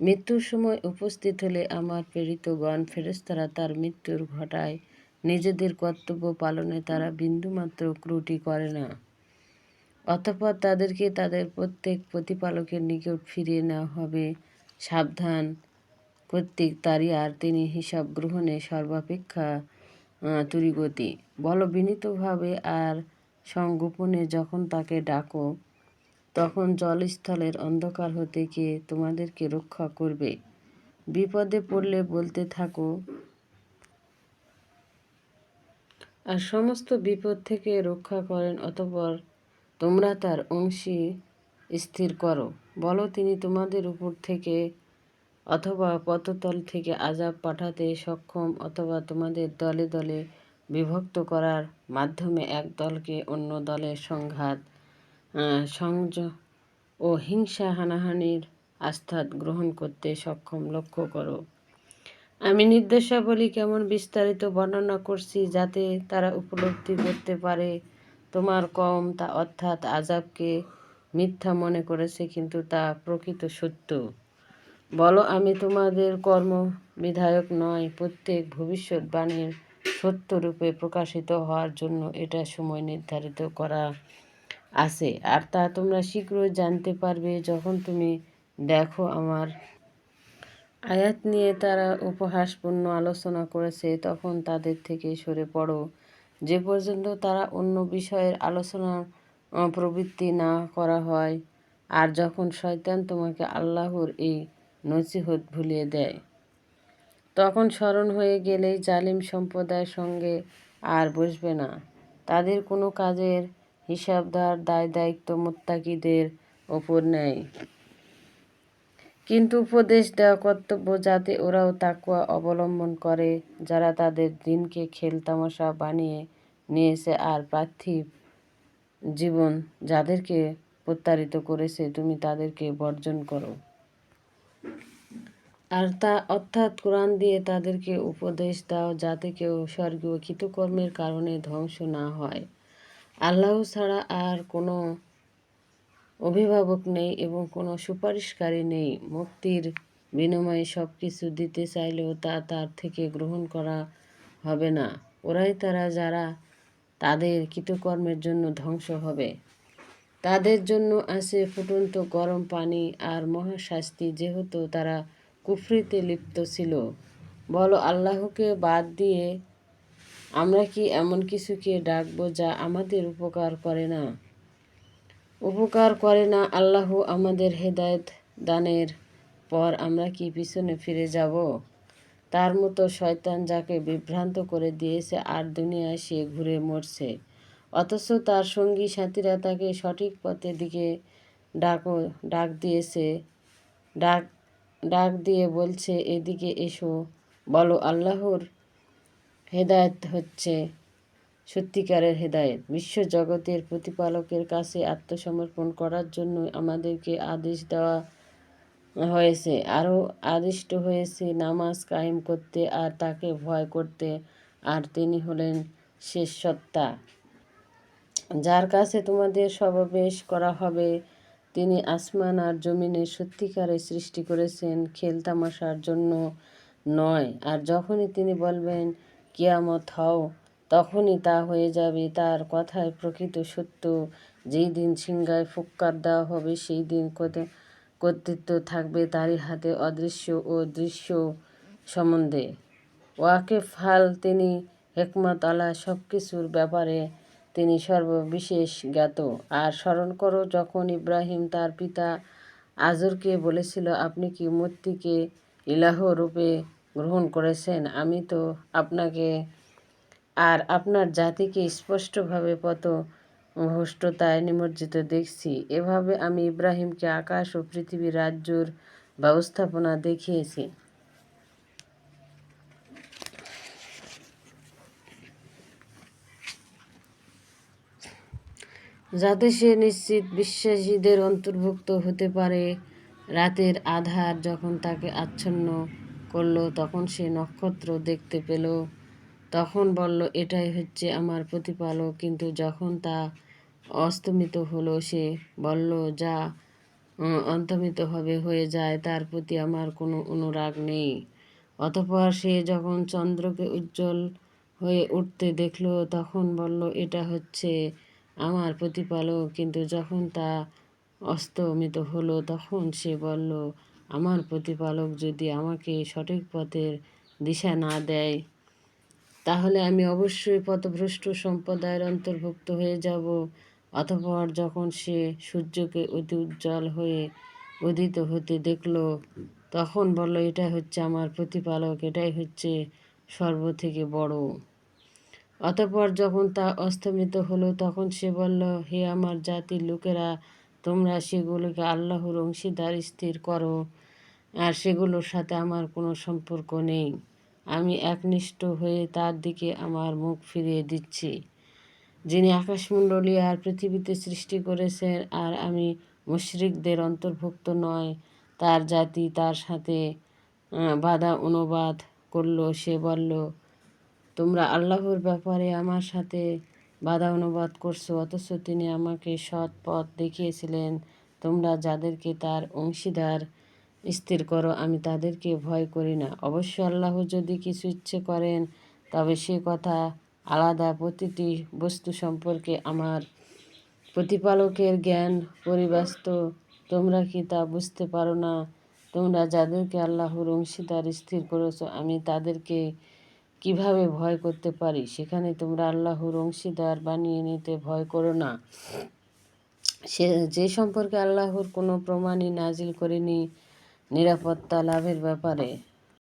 মৃত্যুর সময় উপস্থিত হলে আমার প্রেরিতগণ ফেরেস্তারা তার মৃত্যুর ঘটায়। নিজেদের কর্তব্য পালনে তারা বিন্দুমাত্র ত্রুটি করে না। অতঃপর তাদেরকে তাদের প্রত্যেক প্রতিপালকের নিকট ফিরিয়ে নেওয়া হবে। সাবধান। কর্তৃক তারই আর তিনি হিসাব গ্রহণে সর্বাপেক্ষা তুরিগতি। বল বিনীতভাবে আর সংগোপনে যখন তাকে ডাকো, তখন জলস্থলের অন্ধকার হতে কে তোমাদেরকে রক্ষা করবে। বিপদে পড়লে বলতে থাকো, আর সমস্ত বিপদ থেকে রক্ষা করেন অতপর তোমরা তার অংশী স্থির করো। বলো, তিনি তোমাদের উপর থেকে অথবা পততল থেকে আজাব পাঠাতে সক্ষম অথবা তোমাদের দলে দলে বিভক্ত করার মাধ্যমে এক দলকে অন্য দলের সংঘাত সংয ও হিংসা হানাহানির আস্থাত গ্রহণ করতে সক্ষম লক্ষ্য করো। আমি নির্দেশাবলী কেমন বিস্তারিত বর্ণনা করছি যাতে তারা উপলব্ধি করতে পারে তোমার কম তা অর্থাৎ আজাবকে মিথ্যা মনে করেছে কিন্তু তা প্রকৃত সত্য। বলো আমি তোমাদের কর্ম বিধায়ক নয়, প্রত্যেক ভবিষ্যৎবাণীর সত্যরূপে প্রকাশিত হওয়ার জন্য এটা সময় নির্ধারিত করা আছে। আর তা তোমরা শীঘ্রই জানতে পারবে যখন তুমি দেখো আমার আয়াত নিয়ে তারা উপহাসপূর্ণ আলোচনা করেছে, তখন তাদের থেকে সরে পড়ো। যে পর্যন্ত তারা অন্য বিষয়ের আলোচনা প্রবৃত্তি না করা হয়, আর যখন শয়তান তোমাকে আল্লাহর এই নসিহত ভুলিয়ে দেয়। তখন স্মরণ হয়ে গেলেই জালিম সম্প্রদায়ের সঙ্গে আর বসবে না। তাদের কোনো কাজের হিসাবদার দায় দায়িত্ব মোত্তাকিদের ওপর নেয় কিন্তু উপদেশ দেওয়া কর্তব্য যাতে ওরাও তাকুয়া অবলম্বন করে, যারা তাদের দিনকে খেলতামশা বানিয়ে নিয়েছে আর পার্থিব জীবন যাদেরকে প্রত্যারিত করেছে, তুমি তাদেরকে বর্জন করো। আর তা অর্থাৎ কোরআন দিয়ে তাদেরকে উপদেশ দাও যাতে কেউ স্বর্গীয় কৃতকর্মের কারণে ধ্বংস না হয়। আল্লাহ ছাড়া আর কোনো অভিভাবক নেই এবং কোনো সুপারিশকারী নেই। মুক্তির বিনিময়ে সব কিছু দিতে চাইলেও তা তার থেকে গ্রহণ করা হবে না। ওরাই তারা যারা তাদের কৃতকর্মের জন্য ধ্বংস হবে। তাদের জন্য আছে ফুটন্ত গরম পানি আর মহাশাস্তি, যেহেতু তারা কুফরিতে লিপ্ত ছিল। বলো, আল্লাহকে বাদ দিয়ে আমরা কি এমন কিছুকে ডাকবো যা আমাদের উপকার করে না? উপকার করে না আল্লাহ আমাদের হেদায়ত দানের পর আমরা কি পিছনে ফিরে যাব? তার মতো শয়তান যাকে বিভ্রান্ত করে দিয়েছে আর দুনিয়ায় সে ঘুরে মরছে। অথচ তার সঙ্গী সাথীরা তাকে সঠিক পথের দিকে ডাক ডাক দিয়েছে, ডাক ডাক দিয়ে বলছে, এদিকে এসো। বলো, আল্লাহর হেদায়ত হচ্ছে সত্যিকারের হেদায়ত। বিশ্ব জগতের প্রতিপালকের কাছে আত্মসমর্পণ করার জন্য আমাদেরকে আদেশ দেওয়া হয়েছে। আরও আদিষ্ট হয়েছে নামাজ কায়েম করতে আর তাকে ভয় করতে। আর তিনি হলেন শেষ সত্তা। যার কাছে তোমাদের সমাবেশ করা হবে তিনি আসমান আর জমিনের সত্যিকারে সৃষ্টি করেছেন খেলতামাশার জন্য নয়। আর যখনই তিনি বলবেন, কিয়ামত হও, তখনই তা হয়ে যাবে। তার কথায় প্রকৃত সত্য, যেই দিন সিংহায় ফুক্কার দেওয়া হবে, সেই দিন কর্তৃত্ব থাকবে তারই হাতে অদৃশ্য ও দৃশ্য সম্বন্ধে। ওয়াকে ফাল তিনি হেকমত আলা সব কিছুর ব্যাপারে তিনি সর্ববিশেষ জ্ঞাত। আর স্মরণ করো, যখন ইব্রাহিম তার পিতা আজরকে বলেছিল, আপনি কি মূর্তিকে ইলাহ রূপে গ্রহণ করেছেন? আমি তো আপনাকে আর আপনার জাতিকে স্পষ্টভাবে পত ভষ্টতায় নিমজ্জিত দেখছি। এভাবে আমি ইব্রাহিমকে আকাশ ও পৃথিবীর রাজ্যর ব্যবস্থাপনা দেখিয়েছি। যাতে সে নিশ্চিত বিশ্বাসীদের অন্তর্ভুক্ত হতে পারে। রাতের আধার যখন তাকে আচ্ছন্ন করল, তখন সে নক্ষত্র দেখতে পেল। তখন বলল, এটাই হচ্ছে আমার প্রতিপালক। কিন্তু যখন তা অস্তমিত হলো, সে বলল, যা অন্তমিত হবে, হয়ে যায়। তার প্রতি আমার কোনো অনুরাগ নেই। অতপর সে যখন চন্দ্রকে উজ্জ্বল হয়ে উঠতে দেখল, তখন বলল, এটা হচ্ছে আমার প্রতিপালক। কিন্তু যখন তা অস্তমিত হলো, তখন সে বলল, আমার প্রতিপালক যদি আমাকে সঠিক পথের দিশা না দেয়, তাহলে আমি অবশ্যই পথভ্রষ্ট সম্প্রদায়ের অন্তর্ভুক্ত হয়ে যাব অতঃপর যখন সে সূর্যকে অতি উজ্জ্বল হয়ে উদিত হতে দেখল, তখন বলল এটা হচ্ছে আমার প্রতিপালক, এটাই হচ্ছে সর্ব থেকে বড়। অতঃপর যখন তা অস্তমিত হলো, তখন সে বলল, হে আমার জাতির লোকেরা, তোমরা সেগুলোকে আল্লাহর অংশীদার স্থির করো, আর সেগুলোর সাথে আমার কোনো সম্পর্ক নেই। আমি একনিষ্ঠ হয়ে তার দিকে আমার মুখ ফিরিয়ে দিচ্ছি। যিনি আকাশমণ্ডলী আর পৃথিবীতে সৃষ্টি করেছেন, আর আমি মুশরিকদের অন্তর্ভুক্ত নয়, তার জাতি তার সাথে বাধা অনুবাদ করল। সে বলল তোমরা আল্লাহর ব্যাপারে আমার সাথে বাধা অনুবাদ করছ, অথচ তিনি আমাকে সৎ পথ দেখিয়েছিলেন। তোমরা যাদেরকে তার অংশীদার স্থির করো, আমি তাদেরকে ভয় করি না। অবশ্য আল্লাহ যদি কিছু ইচ্ছে করেন, তবে সে কথা আলাদা। প্রতিটি বস্তু সম্পর্কে আমার প্রতিপালকের জ্ঞান পরিবাস্ত তোমরা কি তা বুঝতে পারো না? তোমরা যাদেরকে আল্লাহর অংশীদার স্থির করেছ, আমি তাদেরকে কীভাবে ভয় করতে পারি? সেখানে তোমরা আল্লাহর অংশীদার বানিয়ে নিতে ভয় করো না। সে, যে সম্পর্কে আল্লাহর কোনো প্রমাণই নাজিল করেনি, নিরাপত্তা লাভের ব্যাপারে।